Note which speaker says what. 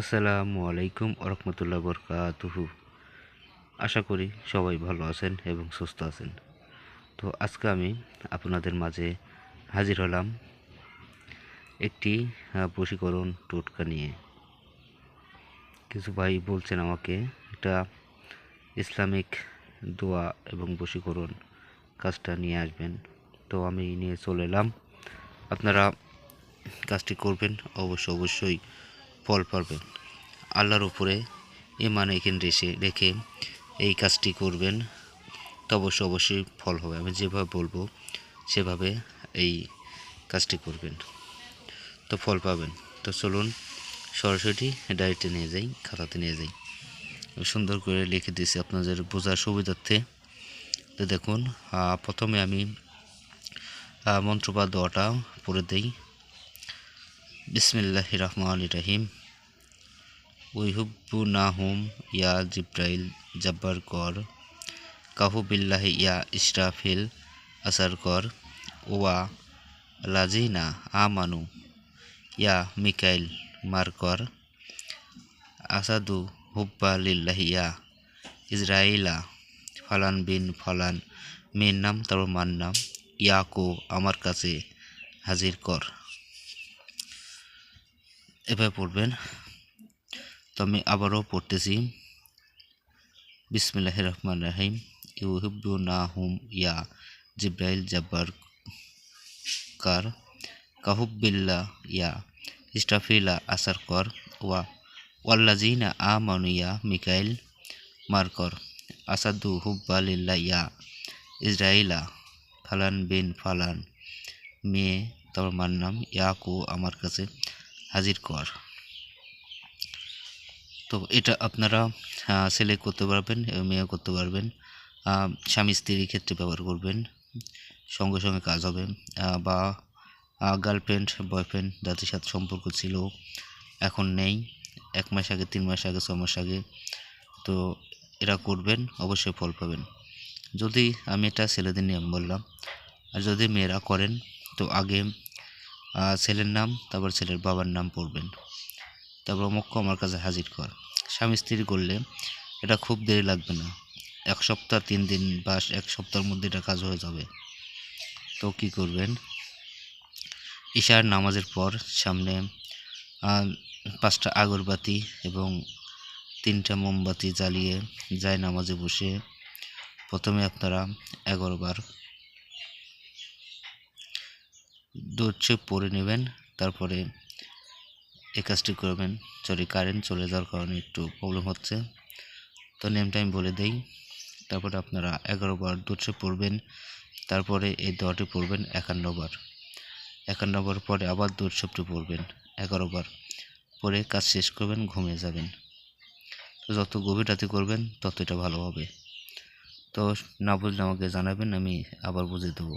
Speaker 1: আসসালামু আলাইকুম রহমতুল্লাহ বরকাতুহু। আশা করি সবাই ভালো আছেন এবং সুস্থ আছেন। তো আজকে আমি আপনাদের মাঝে হাজির হলাম একটি বশীকরণ টোটকা নিয়ে। কিছু ভাই বলছেন আমাকে একটা ইসলামিক দোয়া এবং বশীকরণ কাজটা নিয়ে আসবেন। তো আমি নিয়ে চলে এলাম। আপনারা কাজটি করবেন, অবশ্য অবশ্যই ফল পাবেন আল্লাহর উপরে ইমান এখানে রেখে রেখে এই কাজটি করবেন তো অবশ্য অবশ্যই ফল হবে। আমি যেভাবে বলব সেভাবে এই কাজটি করবেন। তো ফল পাবেন। তো চলুন সরাসরি ডায়েরিতে নিয়ে যাই খাতাতে নিয়ে যাই। সুন্দর করে লিখে দিয়েছি আপনাদের বোঝার সুবিধার্থে। তো দেখুন প্রথমে আমি আহ, মন্ত্র বা দোয়াটা পড়ে দেই। বিসমিল্লাহ রহমান রহিম। উইহুব্বু নাহুম ইয়া জিব্রাইল জব্বার কর, কাহু বিল্লাহ ইয়া ইসরাফিল আসার কর, ওয়া লাজিনা আমানু ইয়া মিকাইল মারকর আসাদু হুব্বা লিল্লাহ ইয়া ইসরাইলা ফালান বিন ফালান, মেয়ের নাম তার মার নাম ইয়াকো, আমার কাছে হাজির কর। এভাবে পড়বেন। তো আমি আবারও পড়তেছি। বিসমিল্লাহ রহমান রাহিম। ইউহিব্বু না হুম ইয়া জিব্রাইল জব্বার কার। কাহুবিল্লা ইয়া ইস্টাফিলা আসার কর। ওয়া ওয়াল্লাজিনা আ ইয়া মিকাইল মারকর আসাদু হুব্বালিল্লা ইয়া ইসরাইলা ফালান বিন ফালান। মেয়ে, তোমার মার নাম ইয়াকু আমার কাছে। হাজির কর। তো এটা আপনারা ছেলে করতে পারবেন এবং মেয়ে করতে পারবেন। স্বামী স্ত্রীর ক্ষেত্রে ব্যবহার করবেন। সঙ্গে সঙ্গে কাজ হবে। বা গার্লফ্রেন্ড বয়ফ্রেন্ড যাদের সাথে সম্পর্ক ছিল, এখন নেই। এক মাস আগে, তিন মাস আগে, ছ মাস আগে। তো এরা করবেন, অবশ্যই ফল পাবেন। যদি আমি এটা ছেলেদের নিয়ম বললাম, আর যদি মেয়েরা করেন, তো আগে ছেলের নাম, তারপর ছেলের বাবার নাম পড়বেন। তারপর অমুক্ষ আমার কাছে হাজির কর। স্বামী স্ত্রী করলে এটা খুব দেরি লাগবে না। এক সপ্তাহ, তিন দিন বা এক সপ্তাহের মধ্যে এটা কাজ হয়ে যাবে। তো কি করবেন? ঈশার নামাজের পর সামনে পাঁচটা আগরবাতি এবং তিনটা মোমবাতি জ্বালিয়ে যায় নামাজে বসে। প্রথমে আপনারা এগারো দোচ্ছে পরে নেবেন, তারপরে এই কাজটি করবেন। সরি কারেন্ট চলে যাওয়ার কারণে একটু প্রবলেম হচ্ছে। তো নেমটা আমি বলে দেই। তারপরে আপনারা এগারো বার দুশো পড়বেন তারপরে এই দোয়াটি পড়বেন একান্ন বার। একান্ন বার পরে আবার দুশোটি পড়বেন এগারো বার। পরে কাজ শেষ করবেন, ঘুমিয়ে যাবেন। তো যত গভীর রাতে করবেন তত এটা ভালো হবে। তো না বুঝলে আমাকে জানাবেন, আমি আবার বুঝিয়ে দেবো।